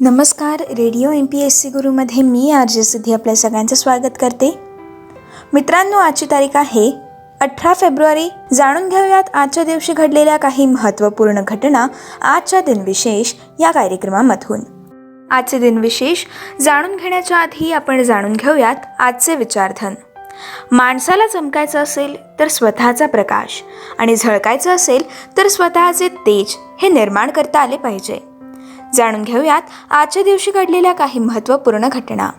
नमस्कार radio M P S C गुरुमध्ये मी R J Siddhi आपल्या सगळ्यांचं स्वागत करते. मित्रांनो आजची तारीख आहे अठरा फेब्रुवारी. जाणून घेऊयात आजच्या दिवशी घडलेल्या काही महत्त्वपूर्ण घटना आजच्या दिनविशेष या कार्यक्रमामधून. आजचे दिनविशेष जाणून घेण्याच्या आधी आपण जाणून घेऊयात आजचे विचारधन. माणसाला चमकायचं असेल तर स्वतःचा प्रकाश आणि झळकायचं असेल तर स्वतःचे तेज हे निर्माण करता आले पाहिजे. जाणून घेऊयात आजच्या दिवशी घडलेल्या काही महत्त्वपूर्ण घटना.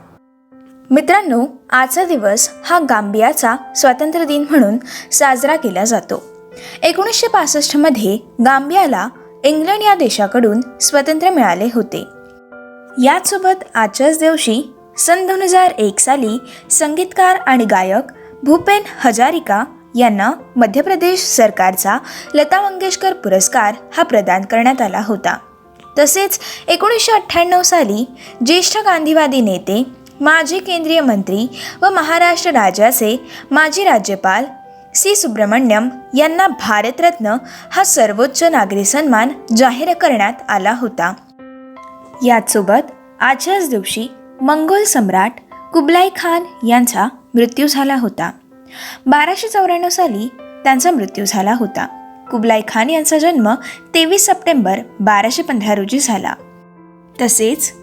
मित्रांनो आजचा दिवस हा गांबियाचा स्वातंत्र्य दिन म्हणून साजरा केला जातो. एकोणीसशे पासष्टमध्ये गांबियाला इंग्लंड या देशाकडून स्वातंत्र्य मिळाले होते. याचसोबत आजच्याच दिवशी सन दोन हजार एक साली संगीतकार आणि गायक भूपेन हजारिका यांना मध्य प्रदेश सरकारचा लता मंगेशकर पुरस्कार हा प्रदान करण्यात आला होता. तसेच एकोणीसशे अठ्ठ्याण्णव साली ज्येष्ठ गांधीवादी नेते माजी केंद्रीय मंत्री व महाराष्ट्र राज्याचे माजी राज्यपाल सी. सुब्रमण्यम यांना भारतरत्न हा सर्वोच्च नागरी सन्मान जाहीर करण्यात आला होता. याचसोबत आजच्याच दिवशी मंगोल सम्राट कुबलाई खान यांचा मृत्यू झाला होता. बाराशे चौऱ्याण्णव साली त्यांचा मृत्यू झाला होता. कुबलाई खान यांचा जन्म तेवीस सप्टेंबर बाराशे पंधरा रोजी झाला. तसेच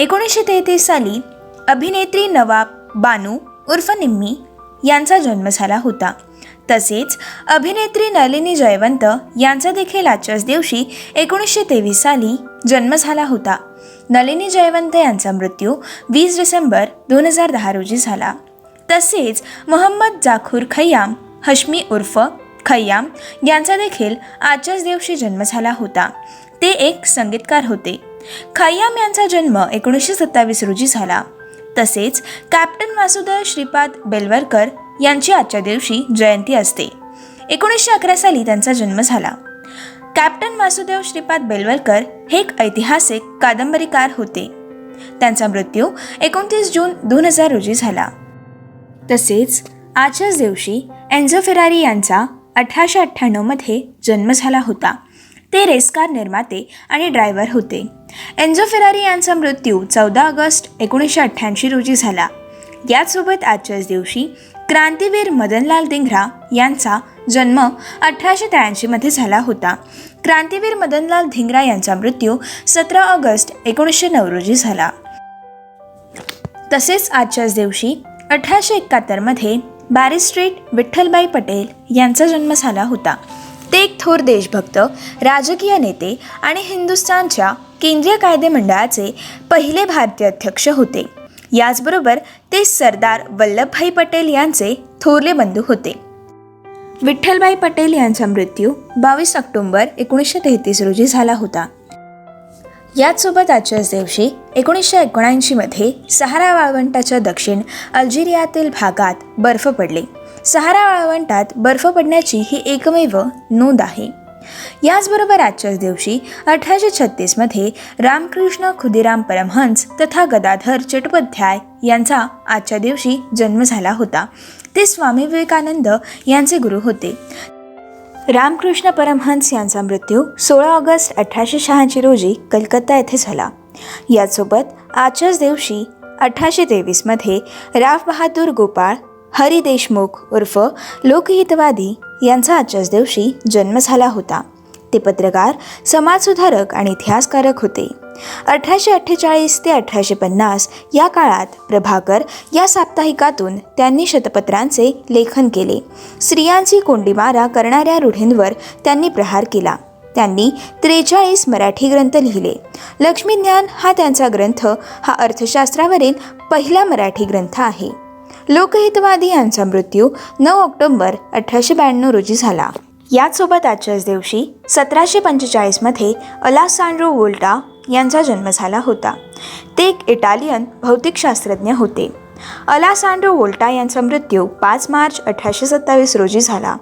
एकोणीसशे तेहतीस साली अभिनेत्री नवाब बानू उर्फ निम्मी यांचा जन्म झाला होता. तसेच अभिनेत्री नलिनी जयवंत यांचा देखील आजच्याच दिवशी एकोणीसशे तेवीस साली जन्म झाला होता. नलिनी जयवंत यांचा मृत्यू वीस डिसेंबर दोन हजार दहा रोजी झाला. तसेच मोहम्मद जाखूर खय्याम हश्मी उर्फ खय्याम यांचा देखील आजच्याच दिवशी जन्म झाला होता. ते एक संगीतकार होते. खय्याम यांचा जन्म एकोणीसशे सत्तावीस रोजी झाला. तसेच कॅप्टन वासुदेव श्रीपाद बेलवरकर यांची आजच्या दिवशी जयंती असते. एकोणीसशे अकरा साली त्यांचा जन्म झाला. कॅप्टन वासुदेव श्रीपाद बेलवलकर हे एक ऐतिहासिक कादंबरीकार होते. त्यांचा मृत्यू एकोणतीस जून दोन हजार रोजी झाला. तसेच आजच्याच दिवशी एन्झो फेरारी यांचा अठराशे अठ्ठ्याण्णवमध्ये जन्म झाला होता. ते रेसकार निर्माते आणि ड्रायव्हर होते. एन्झो फेरारी यांचा मृत्यू चौदा ऑगस्ट एकोणीसशे अठ्ठ्याऐंशी रोजी झाला. याचसोबत आजच्याच दिवशी क्रांतीवीर मदनलाल दिंगरा यांचा जन्म अठराशे त्र्याऐंशीमध्ये झाला होता. क्रांतीवीर मदनलाल धिंगरा यांचा मृत्यू सतरा ऑगस्ट एकोणीसशे नऊ रोजी झाला. तसेच आजच्याच दिवशी अठराशे एकाहत्तरमध्ये बॅरिस्ट्रेट विठ्ठलबाई पटेल यांचा जन्म झाला होता. ते एक थोर देशभक्त राजकीय नेते आणि हिंदुस्थानच्या केंद्रीय कायदे मंडळाचे पहिले भारतीय अध्यक्ष होते. याचबरोबर ते सरदार वल्लभभाई पटेल यांचे थोरले बंधू होते. विठ्ठलबाई पटेल यांचा मृत्यू बावीस ऑक्टोंबर एकोणीसशे तेहतीस रोजी झाला होता. याचसोबत आजच्याच दिवशी एकोणीसशे एकोणऐंशीमध्ये सहारा वाळवंटाच्या दक्षिण अल्जेरियातील भागात बर्फ पडले. सहारा वाळवंटात बर्फ पडण्याची ही एकमेव नोंद आहे. याचबरोबर आजच्याच दिवशी अठराशे छत्तीसमध्ये रामकृष्ण खुदिराम परमहंस तथा गदाधर चट्टोपाध्याय यांचा आजच्या दिवशी जन्म झाला होता. ते स्वामी विवेकानंद यांचे गुरु होते. रामकृष्ण परमहंस यांचा मृत्यू सोळा ऑगस्ट अठराशे शहाऐंशी रोजी कलकत्ता येथे झाला. यासोबत आजच्याच दिवशी अठराशे तेवीसमध्ये राव बहादूर गोपाळ हरी देशमुख उर्फ लोकहितवादी यांचा आजच्याच दिवशी जन्म झाला होता. ते पत्रकार समाजसुधारक आणि इतिहासकारक होते. अठराशे अठ्ठेचाळीस ते अठराशे पन्नास या काळात प्रभाकर या साप्ताहिकातून त्यांनी शतपत्रांचे लेखन केले. स्त्रियांची कोंडीमारा करणाऱ्या रूढींवर त्यांनी प्रहार केला. त्यांनी त्रेचाळीस मराठी ग्रंथ लिहिले. लक्ष्मीज्ञान हा त्यांचा ग्रंथ हा अर्थशास्त्रावरील पहिला मराठी ग्रंथ आहे. लोकहितवादी यांचा मृत्यू नऊ ऑक्टोंबर अठराशे ब्याण्णव रोजी झाला. याचसोबत आजच्याच दिवशी सतराशे पंचेचाळीसमध्ये अलासांड्रो वोल्टा यांचा जन्म झाला होता. ते एक इटालियन भौतिकशास्त्रज्ञ होते. अलासांड्रो वोल्टा यांचा मृत्यू पाच मार्च अठराशे सत्तावीस रोजी झाला.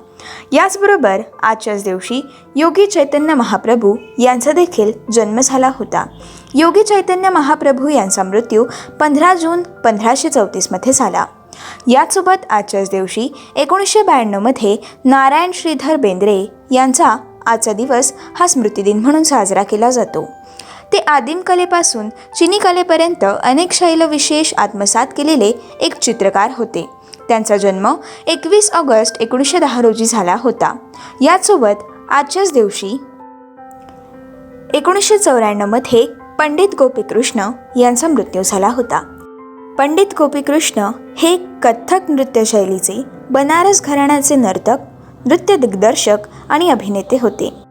याचबरोबर आजच्याच दिवशी योगी चैतन्य महाप्रभू यांचा देखील जन्म झाला होता. योगी चैतन्य महाप्रभू यांचा मृत्यू पंधरा जून पंधराशे चौतीसमध्ये झाला. याचसोबत आजच्याच दिवशी एकोणीसशे ब्याण्णवमध्ये नारायण श्रीधर बेंद्रे यांचा आजचा दिवस हा स्मृतिदिन म्हणून साजरा केला जातो. ते आदिम कलेपासून चिनी कलेपर्यंत अनेक शैलविशेष आत्मसात केलेले एक चित्रकार होते. त्यांचा जन्म एकवीस ऑगस्ट एकोणीसशे दहा रोजी झाला होता. यासोबत आजच्याच दिवशी एकोणीसशे चौऱ्याण्णवमध्ये पंडित गोपीकृष्ण यांचा मृत्यू झाला होता. पंडित गोपीकृष्ण हे कथ्थक नृत्यशैलीचे बनारस घराण्याचे नर्तक नृत्य दिग्दर्शक आणि अभिनेते होते.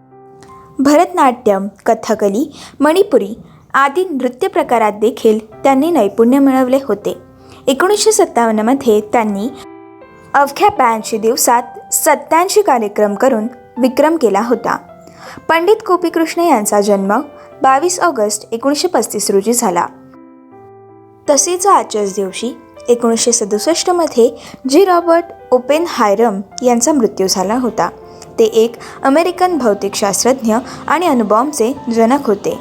भरतनाट्यम कथकली मणिपुरी आदी नृत्य प्रकारात देखील त्यांनी नैपुण्य मिळवले होते. एकोणीसशे सत्तावन्नमध्ये त्यांनी अवघ्या ब्याऐंशी दिवसात सत्याऐंशी कार्यक्रम करून विक्रम केला होता. पंडित गोपीकृष्ण यांचा जन्म बावीस ऑगस्ट एकोणीसशे पस्तीस रोजी झाला. तसेच आजच्याच दिवशी एकोणीसशे सदुसष्टमध्ये जी रॉबर्ट ओपेन हायरम यांचा मृत्यू झाला होता. ते एक अमेरिकन भौतिकशास्त्रज्ञ आणि अणुबॉम्बचे जनक होते.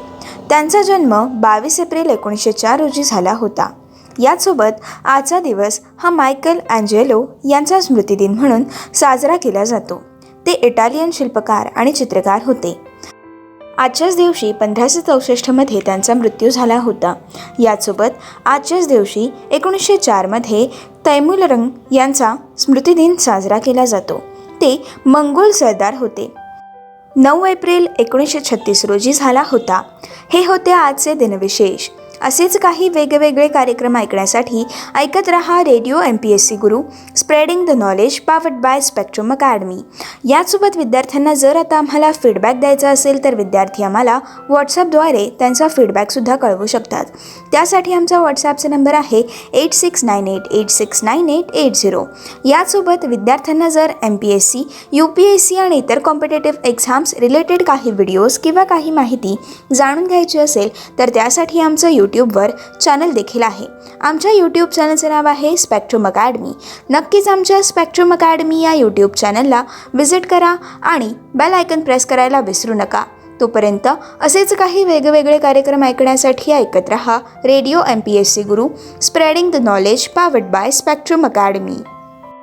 त्यांचा जन्म बावीस एप्रिल एकोणीसशे चार रोजी झाला होता. यासोबत आजचा दिवस हा मायकल अँजेलो यांचा स्मृतिदिन म्हणून साजरा केला जातो. ते इटालियन शिल्पकार आणि चित्रकार होते. आजच्याच दिवशी पंधराशे चौसष्टमध्ये त्यांचा मृत्यू झाला होता. यासोबत आजच्याच दिवशी एकोणीसशे चारमध्ये तैमुलरंग यांचा स्मृतिदिन साजरा केला जातो. ते मंगोल सरदार होते. नऊ एप्रिल एकोणीसशे छत्तीस रोजी झाला होता. हे होते आजचे दिनविशेष. असेच काही वेगवेगळे कार्यक्रम ऐकण्यासाठी ऐकत रहा radio M P S C Guru. Spreading the knowledge powered by Spectrum Academy यासोबत विद्यार्थ्यांना जर आता आम्हाला फीडबॅक द्यायचा असेल तर विद्यार्थी आम्हाला व्हॉट्सअपद्वारे त्यांचा फीडबॅकसुद्धा कळवू शकतात. त्यासाठी आमचा व्हॉट्सॲपचा नंबर आहे eight six nine eight eight six nine eight eight zero यासोबत विद्यार्थ्यांना जर M P S C U P S C आणि इतर कॉम्पिटेटिव्ह एक्झाम्स रिलेटेड काही व्हिडिओज किंवा काही माहिती जाणून घ्यायची असेल तर त्यासाठी आमचं यूट्यूबवर चॅनल देखील आहे. आमच्या यूट्यूब चॅनलचं नाव आहे स्पेक्ट्रम अकॅडमी नक्कीच आमच्या स्पेक्ट्रम अकॅडमी या यूट्यूब चॅनलला व्हिजिट करा आणि बेल आयकन प्रेस करायला विसरू नका. तोपर्यंत असेच काही वेगवेगळे कार्यक्रम ऐकण्यासाठी ऐकत रहा. Radio M P S C Guru spreading the knowledge powered by Spectrum Academy